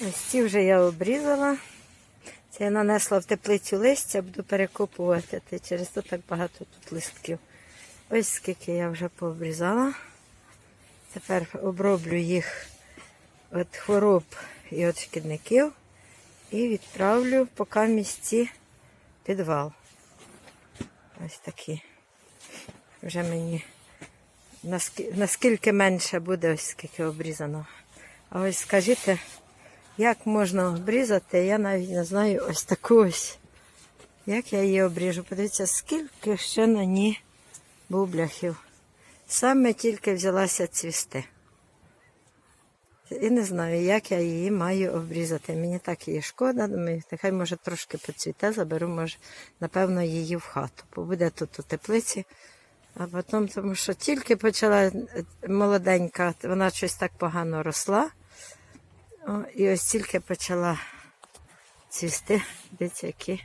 Ось ці вже я обрізала. Це я нанесла в теплицю листя, буду перекопувати. Через то так багато тут листків. Ось скільки я вже пообрізала. Тепер оброблю їх від хвороб і від шкідників і відправлю поки місці підвал. Ось такі. Вже мені наскільки менше буде, ось скільки обрізано. А ось скажіть, як можна обрізати, я навіть не знаю ось таку ось. Як я її обріжу? Подивіться, скільки ще на ній бубляхів. Саме тільки взялася цвісти. І не знаю, як я її маю обрізати. Мені так її шкода. Думаю, нехай може трошки поцвіте, заберу, може, напевно, її в хату. Побуде тут у теплиці. А потім, тому що тільки почала молоденька, вона щось так погано росла. О, і ось тільки почала цвісти, дивіться, які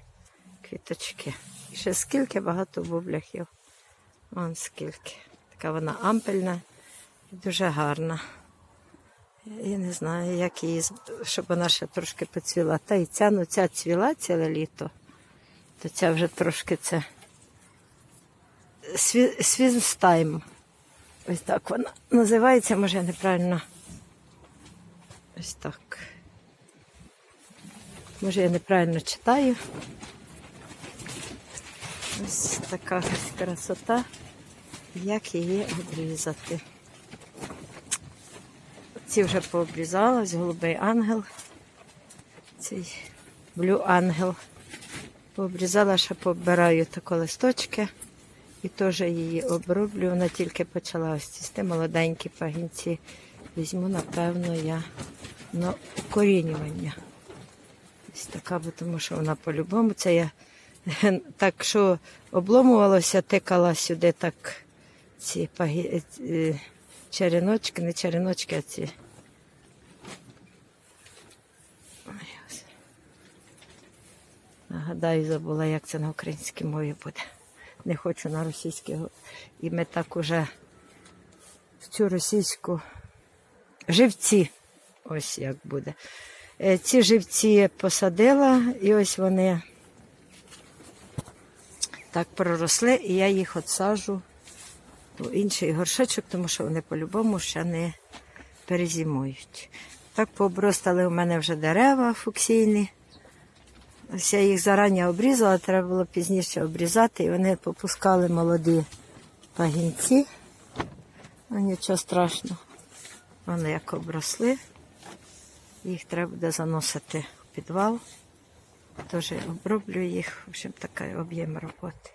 квіточки. І ще скільки багато бубляхів. Вон скільки. Така вона ампельна і дуже гарна. Я не знаю, як її, щоб вона ще трошки поцвіла. Та і ця, ну ця цвіла ціле літо, то ця вже трошки це сві- свінстайм. Ось так вона називається, може я неправильно. Ось так. Може я неправильно читаю. Ось така красота. Як її обрізати? Ці вже пообрізала, ось голубий ангел. Цей блю ангел. Пообрізала, ще побираю тако листочки і теж її оброблю. Вона тільки почала ось цвісти молоденькі пагінці. Візьму, напевно, я на укорінювання. Ось така, бо тому що вона по-любому. Це я так, що обломувалося, тикала сюди так ці пагі... е, череночки, не череночки, а ці. Нагадаю, забула, як це на українській мові буде. Не хочу на російській. І ми так уже в цю російську живці. Ось як буде. Е, Ці живці посадила, і ось вони так проросли, і я їх отсаджу у інший горшечок, тому що вони по-любому ще не перезимують. Так пообростали у мене вже дерева фуксійні. Ось я їх зарані обрізала, треба було пізніше обрізати, і вони попускали молоді пагінці. Ну, нічого страшного. Вони як обросли. Їх треба буде заносити в підвал. Теж оброблю їх, в общем, такий об'єм роботи.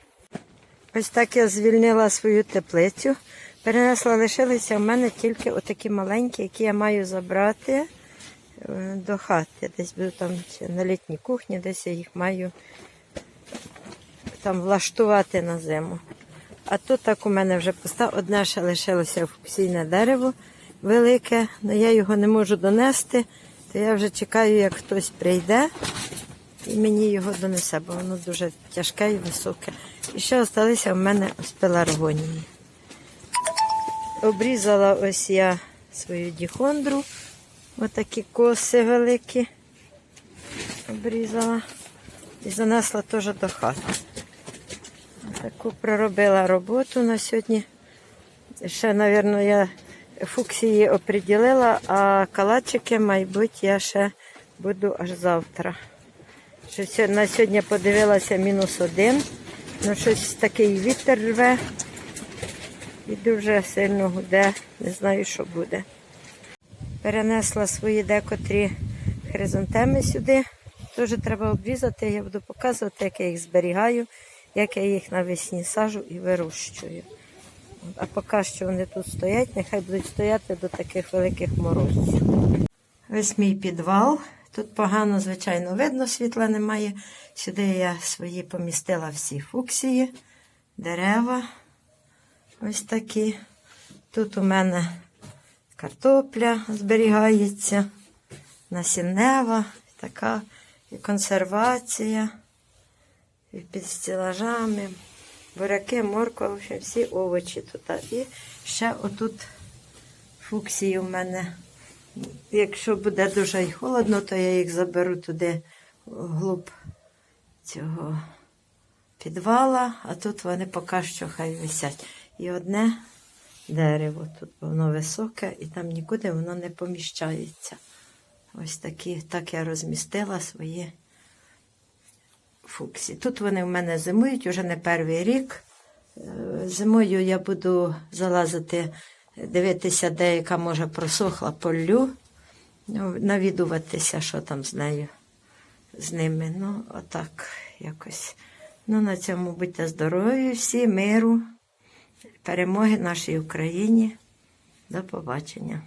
Ось так я звільнила свою теплицю. Перенесла, лишилися в мене тільки отакі маленькі, які я маю забрати е, до хати. Десь буду там на літній кухні, десь я їх маю там влаштувати на зиму. А тут так у мене вже пуста. Одне ще лишилося фуксійне дерево велике, але я його не можу донести, то я вже чекаю, як хтось прийде і мені його донесе, бо воно дуже тяжке і високе. І ще залишилися в мене ось пеларгонії. Обрізала ось я свою діхондру. Отакі коси великі. Обрізала і занесла теж до хати. Таку проробила роботу на сьогодні. Ще, мабуть, я фуксії оприділила, а калачики, мабуть, я ще буду аж завтра. Що на сьогодні подивилася мінус один. Ну, щось такий вітер рве і дуже сильно гуде. Не знаю, що буде. Перенесла свої декотрі хризантеми сюди. Теж треба обрізати. Я буду показувати, як я їх зберігаю, як я їх навесні сажу і вирощую. А поки що вони тут стоять, нехай будуть стояти до таких великих морозів. Ось мій підвал. Тут погано, звичайно, видно, світла немає. Сюди я свої помістила всі фуксії, дерева. Ось такі. Тут у мене картопля зберігається, насіннева, така і консервація, і під стілажами, буряки, морква, в общем, всі овочі тут. І ще отут фуксії у мене Якщо буде дуже холодно, то я їх заберу туди вглуб цього підвала, а тут вони поки що хай висять. І одне дерево тут воно високе, і там нікуди воно не поміщається. Ось такі, так я розмістила свої фуксі. Тут вони в мене зимують уже не перший рік. Е, Зимою я буду залазити, дивитися, де яка може просохла полю, ну, навідуватися, що там з нею, з ними. Ну, отак якось. Ну, на цьому будьте здорові, всі, миру, перемоги нашій Україні. До побачення.